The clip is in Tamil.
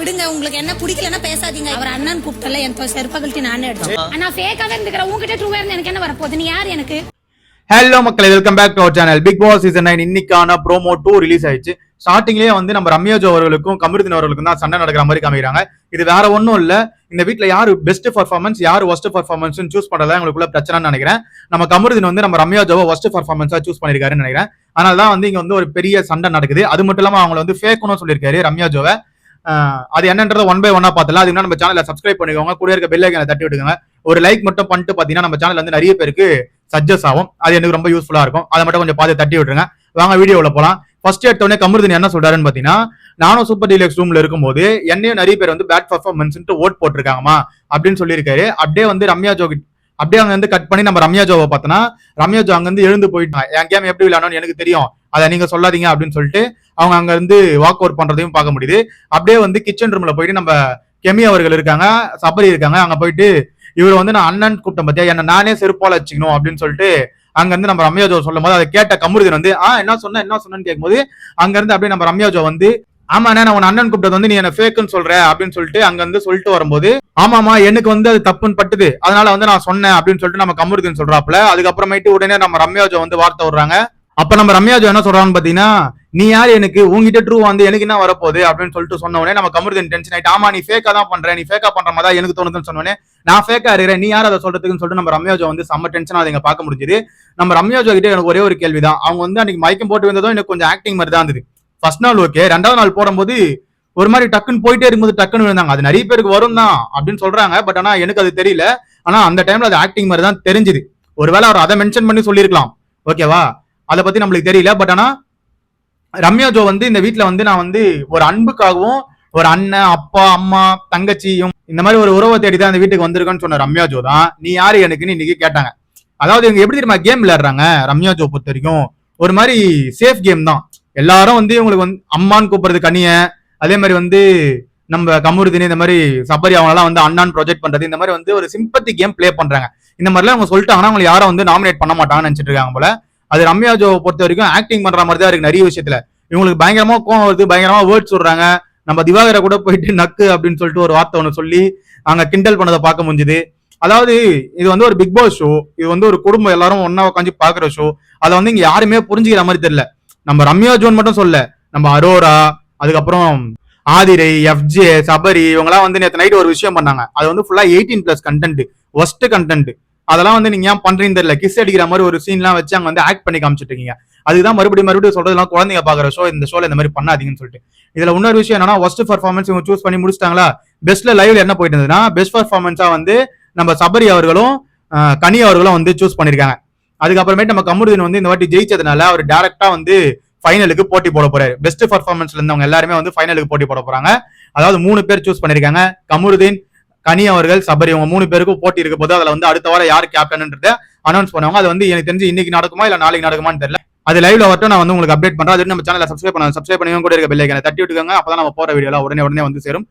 விடுங்க உங்களுக்கு என்ன பிடிக்கலன்னா பேசாதீங்க. அவர் அண்ணன் கூப்பிட்டல என் செருப்பகல்ட்டி நானே எடுத்தேன். நான் ஃபேக்காவே இருந்துக்கிறேன். உங்ககிட்ட ட்ரூவா இருந்து எனக்கு என்ன வரப்போகுது? நீ யார் எனக்கு? ஹலோ மக்களே welcome back to our channel Bigg Boss season nine இன்னைக்கான ப்ரோமோ டூ ரிலீஸ் ஆயிடுச்சு. ஸ்டார்டிங்லேயே வந்து நம்ம ரம்யா ஜோ அவர்களுக்கும் கமருதீன் அவர்களுக்கும் தான் சண்டை நடக்கிற மாதிரி காமிக்கிறாங்க. இது வேற ஒன்றும் இல்ல. இந்த வீட்ல யாரு பெஸ்ட் பர்ஃபார்மன்ஸ் யார் ஒஸ்ட் பர்ஃபார்மன்ஸ் சூஸ் பண்றதா எங்களுக்குள்ள பிரச்சனைன்னு நினைக்கிறேன். நம்ம கமருதீன் வந்து நம்ம ரம்யா ஜோவை ஒஸ்ட் பர்ஃபார்மன்ஸா சூஸ் பண்ணிருக்காருன்னு நினைக்கிறேன். அதனால தான் வந்து இங்க வந்து ஒரு பெரிய சண்டை நடக்குது. அது மட்டும் இல்லாம அவங்கள வந்து ஃபேக்னு சொல்லியிருக்காரு ரம்யா ஜோவை. அது என்னன்றது ஒன் பை ஒன்னா பார்த்தலாம் அதுக்கு முன்னாடி நம்ம சேனலை சப்ஸ்கிரைப் பண்ணிக்கோங்க. கூட இருக்க பெல் ஐக்கனை தட்டி விட்டுக்கோங்க. ஒரு லைக் மட்டும் பண்ணிட்டு பாத்தீங்கன்னா நம்ம சேனல் வந்து நிறைய பேருக்கு சஜஸ்ட் ஆகும். அது எனக்கு ரொம்ப யூஸ்ஃபுல்லா இருக்கும். அதை மட்டும் கொஞ்சம் பார்த்து தட்டி விட்டுருங்க. வாங்க வீடியோவில் போகலாம் ஃபர்ஸ்ட் எடுத்தோடனே கமருதன் என்ன சொல்றாருன்னு பாத்தீங்கன்னா நானும் சூப்பர் டீலக்ஸ் ரூம்ல இருக்கும்போது என்னையும் நிறைய பேர் வந்து பேட் பர்ஃபார்மன்ஸ் ஓட் போட்டிருக்காங்கம்மா அப்படின்னு சொல்லியிருக்காரு. அப்படியே வந்து ரம்யா ஜோகி அப்படியே அங்க வந்து கட் பண்ணி நம்ம ரம்யா ஜோவை பார்த்தோன்னா ரம்யா ஜோ அங்க இருந்து எழுந்து போயிட்டான். என் கேம் எப்படி விளையாடணும்னு எனக்கு தெரியும். அதை நீங்க சொல்லாதீங்க அப்படின்னு சொல்லிட்டு அவங்க அங்க இருந்து வாக் அவுட் பண்றதையும் பார்க்க முடியுது. அப்படியே வந்து கிச்சன் ரூம்ல போயிட்டு நம்ம கெமி அவர்கள் இருக்காங்க சபரி இருக்காங்க. அங்க போயிட்டு இவர் வந்து நான் அண்ணன் கூப்பிட்டேன் பத்தியா? என்ன நானே செருப்பால வச்சுக்கணும் அப்படின்னு சொல்லிட்டு அங்க இருந்து நம்ம ரம்யா ஜோ சொல்லும் போது அதை கேட்ட கமுருதன் வந்து ஆ என்ன சொன்ன? என்ன சொன்னேன்னு கேட்கும்போது அங்க இருந்து அப்படியே நம்ம ரம்யா ஜோ வந்து ஆமாண்ணே நான் உன் அண்ணன் கூப்பிட்டது வந்து நீ என்ன ஃபேக்குன்னு சொல்ற அப்படின்னு சொல்லிட்டு அங்க இருந்து சொல்லிட்டு வரும்போது ஆமாமா எனக்கு வந்து அது தப்புன்னு பட்டுது. அதனால வந்து நான் சொன்னேன் அப்படின்னு சொல்லிட்டு நம்ம கமுருதன் சொல்றாப்ல அதுக்கப்புறமேட்டு உடனே நம்ம ரம்யா ஜோ வந்து வார்த்தை விடுறாங்க. அப்ப நம்ம ரம்யா ஜோ என்ன சொல்றான்னு பாத்தீங்கன்னா நீ யார் எனக்கு? உங்ககிட்ட ட்ரூ வந்து எனக்கு என்ன வரப்போகுது? அப்படின்னு சொல்லிட்டு சொன்ன உடனே நம்ம கமருதன் டென்ஷன் ஆயிட்டு ஆமா நீ ஃபேக்கா தான் பண்ற நீ ஃபேக்கா பண்ற மாதிரி தான் எனக்கு தோணுதுன்னு சொன்ன நான் ஃபேக்கா இருக்கிறேன் நீ யார் அதை சொல்றதுக்குன்னு சொல்லிட்டு நம்ம ரம்யா வந்து செம்ம டென்ஷன் அதை பார்க்க முடிஞ்சது. நம்ம ரம்யோஜா கிட்ட எனக்கு ஒரே ஒரு கேள்வி தான். அவங்க வந்து அன்னைக்கு மயக்கம் போட்டு வந்ததும் எனக்கு கொஞ்சம் ஆக்டிங் மாதிரி தான் இருந்தது. ஃபர்ஸ்ட் நாள் ஓகே ரெண்டாவது நாள் போடும்போது ஒரு மாதிரி டக்குன்னு போயிட்டே இருக்கும்போது டக்குன்னு விழுந்தாங்க. அது நிறைய பேருக்கு வரும் தான் அப்படின்னு சொல்றாங்க பட் ஆனா எனக்கு அது தெரியல. ஆனா அந்த டைம்ல அது ஆக்டிங் மாதிரி தான் தெரிஞ்சுது. ஒருவேளை அவர் அதை மென்ஷன் பண்ணி சொல்லியிருக்கலாம். ஓகேவா அதை பத்தி நம்மளுக்கு தெரியல பட் ஆனா ரம்யா ஜோ வந்து இந்த வீட்டில் வந்து நான் வந்து ஒரு அன்புக்காகவும் ஒரு அண்ணன் அப்பா அம்மா தங்கச்சியும் இந்த மாதிரி ஒரு உறவை தேடி தான் இந்த வீட்டுக்கு வந்திருக்கேன்னு சொன்ன ரம்யா ஜோ தான். நீ யாரு எனக்குன்னு இன்னைக்கு கேட்டாங்க. அதாவது இவங்க எப்படி தெரியுமா கேம் விளையாடுறாங்க? ரம்யா ஜோ பொறுத்த வரைக்கும் ஒரு மாதிரி சேஃப் கேம் தான். எல்லாரும் வந்து இவங்களுக்கு வந்து அம்மான்னு கூப்பிடுறது கனிய. அதே மாதிரி வந்து நம்ம கமுருதினி இந்த மாதிரி சபரி அவங்களாம் வந்து அண்ணான் ப்ரொஜெக்ட் பண்றது இந்த மாதிரி வந்து ஒரு சிம்பத்தி கேம் ப்ளே பண்றாங்க. இந்த மாதிரிலாம் அவங்க சொல்லிட்டாங்கன்னா அவங்க யாரும் வந்து நாமினேட் பண்ண மாட்டாங்கன்னு நினைச்சிட்டு இருக்காங்க போல. அது ரம்யா ஜோ பொறுத்த வரைக்கும் ஆக்டிங் பண்ற மாதிரி தான் இருக்கு நிறைய விஷயத்துல. இவங்களுக்கு பயங்கரமா கோவம் வருது பயங்கரமா வேர்ட்ஸ் சொல்றாங்க நம்ம திவாகரை கூட போயிட்டு நக்கு அப்படின்னு சொல்லிட்டு ஒரு வார்த்தை ஒன்று சொல்லி அங்க கிண்டல் பண்ணதை பார்க்க முடிஞ்சுது. அதாவது இது வந்து ஒரு பிக் பாஸ் ஷோ இது வந்து ஒரு குடும்பம் எல்லாரும் ஒன்னா உட்காந்து பாக்குற ஷோ அதை வந்து இங்க யாருமே புரிஞ்சுக்கிற மாதிரி தெரியல. நம்ம ரம்யா ஜோன் மட்டும் சொல்ல நம்ம அரோரா அதுக்கப்புறம் ஆதிரை எஃப்ஜே சபரி இவங்கெல்லாம் வந்து நேற்று நைட் ஒரு விஷயம் பண்ணாங்க. அது வந்து ஃபுல்லா eighteen plus content worst content அதெல்லாம் வந்து நீங்க ஏன் பண்றீங்கன்னு தெரியல. கிஸ் அடிக்கிற மாதிரி ஒரு சீன்லாம் வச்சு அங்க வந்து ஆக்ட் பண்ணி காமிச்சிட்டு இருக்கீங்க அதுதான் மறுபடியும் மறுபடியும் சொல்றதுலாம் குழந்தைங்க பாக்குற ஷோ இந்த ஷோல இந்த மாதிரி பண்ணாதீங்கன்னு சொல்லிட்டு. இதுல இன்னொரு விஷயம் என்னன்னா ஒஸ்ட் பர்ஃபார்மன்ஸ் இவங்க சூஸ் பண்ணி முடிச்சிட்டாங்களா? பெஸ்ட்ல லைவ்ல என்ன போயிட்டு இருந்ததுன்னா பெஸ்ட் பர்ஃபார்மன்ஸா வந்து நம்ம சபரி அவர்களும் கனி அவர்களும் வந்து சூஸ் பண்ணிருக்காங்க. அதுக்கப்புறமேட்டு நம்ம கமருதீன் வந்து இந்த வாட்டி ஜெயிச்சதுனால அவர் டேரக்டா வந்து ஃபைனலுக்கு போட்டி போட போறாரு. பெஸ்ட் பர்ஃபார்மன்ஸ்ல இருந்தவங்க எல்லாருமே வந்து ஃபைனலுக்கு போட்டி போட போறாங்க. அதாவது மூணு பேர் சூஸ் பண்ணிருக்காங்க. கமருதீன் கனி அவர்கள் சபரி இவங்க மூணு பேருக்கும் போட்டி இருக்க போது அதுல வந்து அடுத்த வாரம் யார் கேப்டன்ன்றத அனௌன்ஸ் பண்ணுவாங்க. அது வந்து எனக்கு தெரிஞ்சு இன்னைக்கு நடக்குமா இல்ல நாளைக்கு நடக்குமான்னு தெரியல. அது லைவ்ல வரட்டும் நான் வந்து உங்களுக்கு அப்டேட் பண்றேன். அது நம்ம சேனலை சப்ஸ்கிரைப் பண்ண சப்ஸ்கிரைப் பண்ணி கூட இருக்க பெல்லைக்கான தட்டி விட்டுக்கோங்க. அப்பதான் நம்ம போற வீடியோல உடனே உடனே வந்து சேரும்.